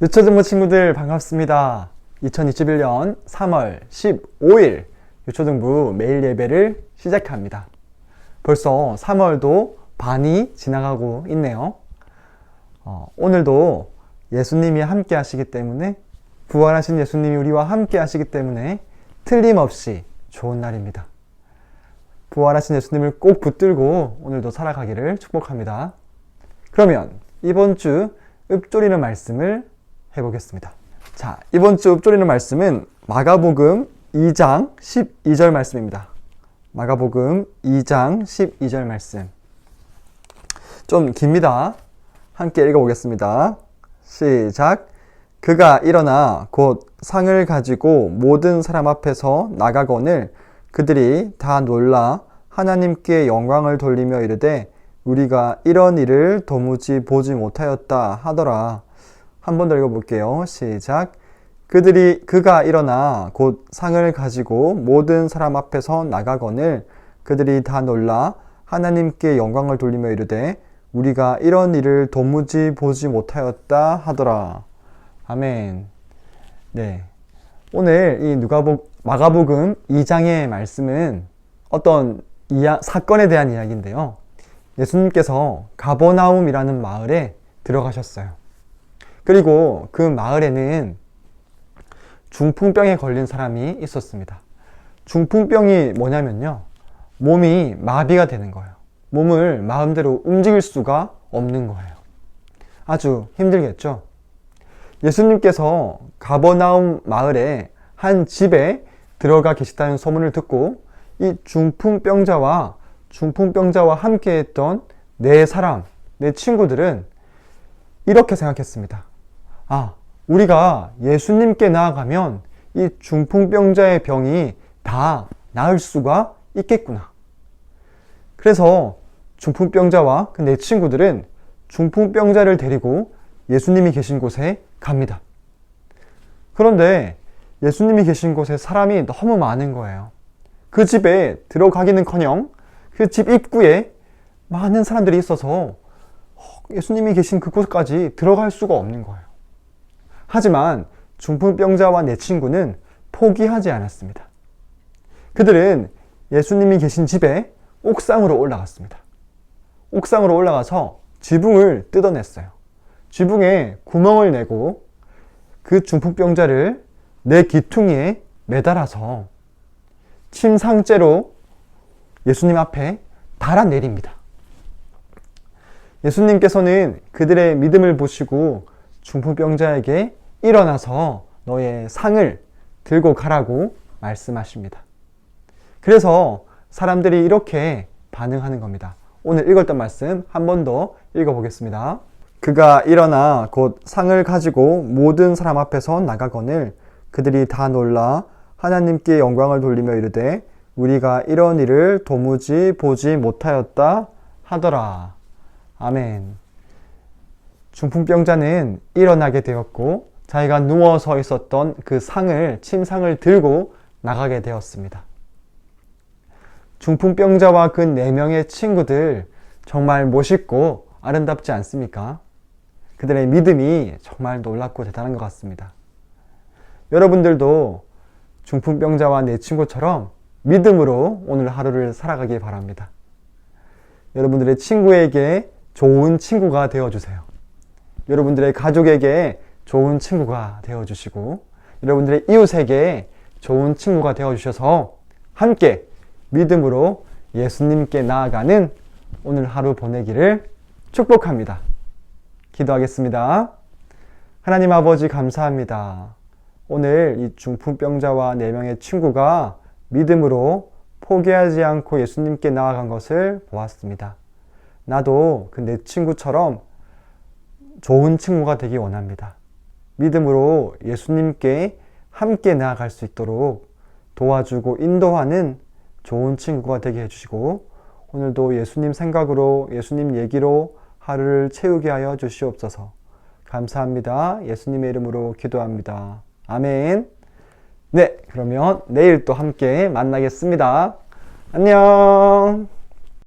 유초등부 친구들 반갑습니다. 2021년 3월 15일 유초등부 매일 예배를 시작합니다. 벌써 3월도 반이 지나가고 있네요. 어, 오늘도 예수님이 함께 하시기 때문에 부활하신 예수님이 우리와 함께 하시기 때문에 틀림없이 좋은 날입니다. 부활하신 예수님을 꼭 붙들고 오늘도 살아가기를 축복합니다. 그러면 이번 주 읊조리는 말씀을 해보겠습니다. 자, 이번 주 읊조리는 말씀은 마가복음 2장 12절 말씀입니다. 마가복음 2장 12절 말씀. 좀 깁니다. 함께 읽어보겠습니다. 시작. 그가 일어나 곧 상을 가지고 모든 사람 앞에서 나가거늘 그들이 다 놀라 하나님께 영광을 돌리며 이르되 우리가 이런 일을 도무지 보지 못하였다 하더라. 한 번 더 읽어볼게요. 시작. 그들이 그가 일어나 곧 상을 가지고 모든 사람 앞에서 나가거늘 그들이 다 놀라 하나님께 영광을 돌리며 이르되 우리가 이런 일을 도무지 보지 못하였다 하더라. 아멘. 네. 오늘 이 누가복 마가복음 2장의 말씀은 어떤 이야, 사건에 대한 이야기인데요. 예수님께서 가버나움이라는 마을에 들어가셨어요. 그리고 그 마을에는 중풍병에 걸린 사람이 있었습니다. 중풍병이 뭐냐면요. 몸이 마비가 되는 거예요. 몸을 마음대로 움직일 수가 없는 거예요. 아주 힘들겠죠? 예수님께서 가버나움 마을에 한 집에 들어가 계시다는 소문을 듣고 이 중풍병자와 중풍병자와 함께 했던 네 사람, 네 친구들은 이렇게 생각했습니다. 아, 우리가 예수님께 나아가면 이 중풍병자의 병이 다 나을 수가 있겠구나. 그래서 중풍병자와 그네 친구들은 중풍병자를 데리고 예수님이 계신 곳에 갑니다. 그런데 예수님이 계신 곳에 사람이 너무 많은 거예요. 그 집에 들어가기는 커녕 그 집 입구에 많은 사람들이 있어서 예수님이 계신 그곳까지 들어갈 수가 없는 거예요. 하지만 중풍병자와 내 친구는 포기하지 않았습니다. 그들은 예수님이 계신 집에 옥상으로 올라갔습니다. 옥상으로 올라가서 지붕을 뜯어냈어요. 지붕에 구멍을 내고 그 중풍병자를 내 기퉁이에 매달아서 침상째로 예수님 앞에 달아내립니다. 예수님께서는 그들의 믿음을 보시고 중풍병자에게 일어나서 너의 상을 들고 가라고 말씀하십니다. 그래서 사람들이 이렇게 반응하는 겁니다. 오늘 읽었던 말씀 한 번 더 읽어보겠습니다. 그가 일어나 곧 상을 가지고 모든 사람 앞에서 나가거늘 그들이 다 놀라 하나님께 영광을 돌리며 이르되 우리가 이런 일을 도무지 보지 못하였다 하더라. 아멘. 중풍병자는 일어나게 되었고 자기가 누워서 있었던 그 상을 침상을 들고 나가게 되었습니다. 중풍병자와 그 네 명의 친구들 정말 멋있고 아름답지 않습니까? 그들의 믿음이 정말 놀랍고 대단한 것 같습니다. 여러분들도 중풍병자와 내 친구처럼 믿음으로 오늘 하루를 살아가길 바랍니다. 여러분들의 친구에게 좋은 친구가 되어주세요. 여러분들의 가족에게 좋은 친구가 되어 주시고, 여러분들의 이웃에게 좋은 친구가 되어 주셔서 함께 믿음으로 예수님께 나아가는 오늘 하루 보내기를 축복합니다. 기도하겠습니다. 하나님 아버지 감사합니다. 오늘 이 중풍병자와 네 명의 친구가 믿음으로 포기하지 않고 예수님께 나아간 것을 보았습니다. 나도 그 내 친구처럼 좋은 친구가 되기 원합니다. 믿음으로 예수님께 함께 나아갈 수 있도록 도와주고 인도하는 좋은 친구가 되게 해주시고 오늘도 예수님 생각으로 예수님 얘기로 하루를 채우게 하여 주시옵소서. 감사합니다. 예수님의 이름으로 기도합니다. 아멘. 네, 그러면 내일 또 함께 만나겠습니다. 안녕.